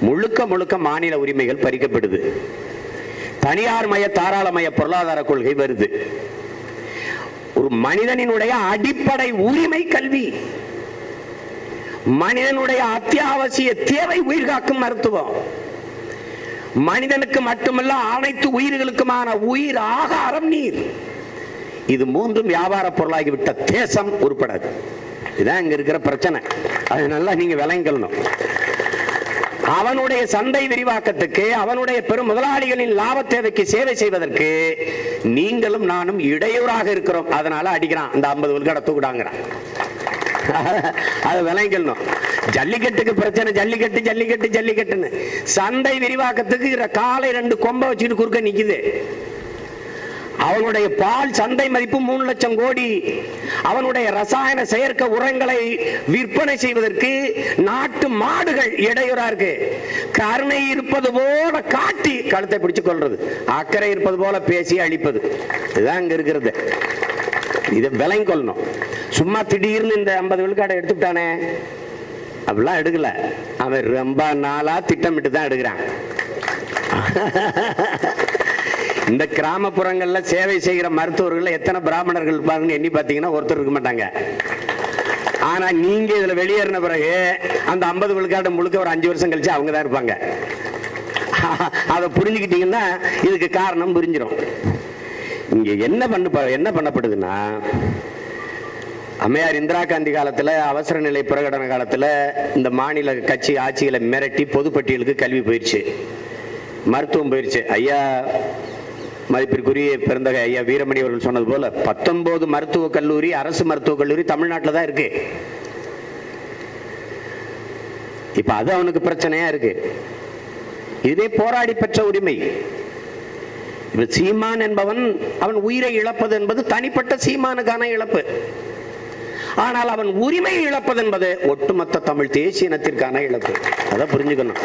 முழுக்க முழுக்க மாநில உரிமைகள் பறிக்கப்படுது. தனியார் மய தாராளமய பொருளாதார கொள்கை வருது. ஒரு மனிதனினுடைய அடிப்படை உரிமை கல்வி. மனிதனுடைய அத்தியாவசிய தேவை உயிர் காக்கும் மருத்துவம். மனிதனுக்கு மட்டுமல்ல அனைத்து உயிர்களுக்குமான உயிர் ஆகாரம் நீர். இது மூன்றும் வியாபார பொருளாகிவிட்ட தேசம் உருப்படாது. இதுதான் இங்க இருக்கிற பிரச்சனை. அது நல்லா நீங்க விளங்கணும் அவனுடைய சந்தை விரிவாக்கத்துக்கு அவனுடைய பெரும் முதலாளிகளின் லாப தேவைக்கு சேவை செய்வதற்கு நீங்களும் நானும் இடையூறாக இருக்கிறோம். அதனால அடிக்கிறான். அந்த ஐம்பது உள்கடை தூக்குடாங்கிறான் அதை விளங்கணும் ஜல்லிக்கட்டுக்கு பிரச்சனை ஜல்லிக்கட்டு ஜல்லிக்கட்டு ஜல்லிக்கட்டுன்னு. சந்தை விரிவாக்கத்துக்கு காலை ரெண்டு கொம்பை வச்சுட்டு குறுக்க நிக்குது. அவனுடைய பால் சந்தை மதிப்பு மூணு லட்சம் கோடி. அவனுடைய ரசாயன செயற்கை உரங்களை விற்பனை செய்வதற்கு நாட்டு மாடுகள் இடையூறா இருக்கு. கருணை இருப்பது போல காட்டி கழுத்தை பிடிச்சு கொள்றது அக்கறை இருப்பது போல பேசி அழிப்பது. இதுதான் இங்க இருக்கிறது. இதை விலை கொள்ளணும். சும்மா திடீர்னு இந்த ஐம்பது விழுக்காடை எடுத்துட்டானே அப்படிலாம் எடுக்கல. அவன் ரொம்ப நாளா திட்டமிட்டு தான் எடுக்கிறான். இந்த கிராமப்புறங்கள்ல சேவை செய்கிற மருத்துவர்கள் எத்தனை பிராமணர்கள் இருப்பாங்கன்னு எண்ணி பார்த்தீங்கன்னா ஒருத்தர் இருக்க மாட்டாங்க. ஆனா நீங்க இதுல வெளியேறின பிறகு அந்த ஐம்பது விழுக்காடு முழுக்க ஒரு அஞ்சு வருஷம் கழிச்சு அவங்க தான் இருப்பாங்க. அதை புரிஞ்சுக்கிட்டீங்கன்னா இதுக்கு காரணம் புரிஞ்சிடும் இங்க என்ன பண்ண என்ன பண்ணப்படுதுன்னா அம்மையார் இந்திரா காந்தி காலத்துல அவசர நிலை பிரகடன காலத்துல இந்த மாநில கட்சி ஆட்சிகளை மிரட்டி பொதுப்பட்டியலுக்கு கல்வி போயிடுச்சு மருத்துவம் போயிடுச்சு ஐயா மதிப்பிற்குரிய பிறந்த ஐயா வீரமணி அவர்கள் சொன்னது போல பத்தொன்பது மருத்துவக் கல்லூரி அரசு மருத்துவக் கல்லூரி தமிழ்நாட்டில் தான் இருக்கு. இப்ப அது அவனுக்கு பிரச்சனையா இருக்கு. இதே போராடி பெற்ற உரிமை. சீமான் என்பவன் அவன் உயிரை இழப்பது என்பது தனிப்பட்ட சீமானுக்கான இழப்பு. ஆனால் அவன் உரிமை இழப்பது என்பது ஒட்டுமொத்த தமிழ் தேசிய இனத்திற்கான இழப்பு. அதை புரிஞ்சுக்கணும்.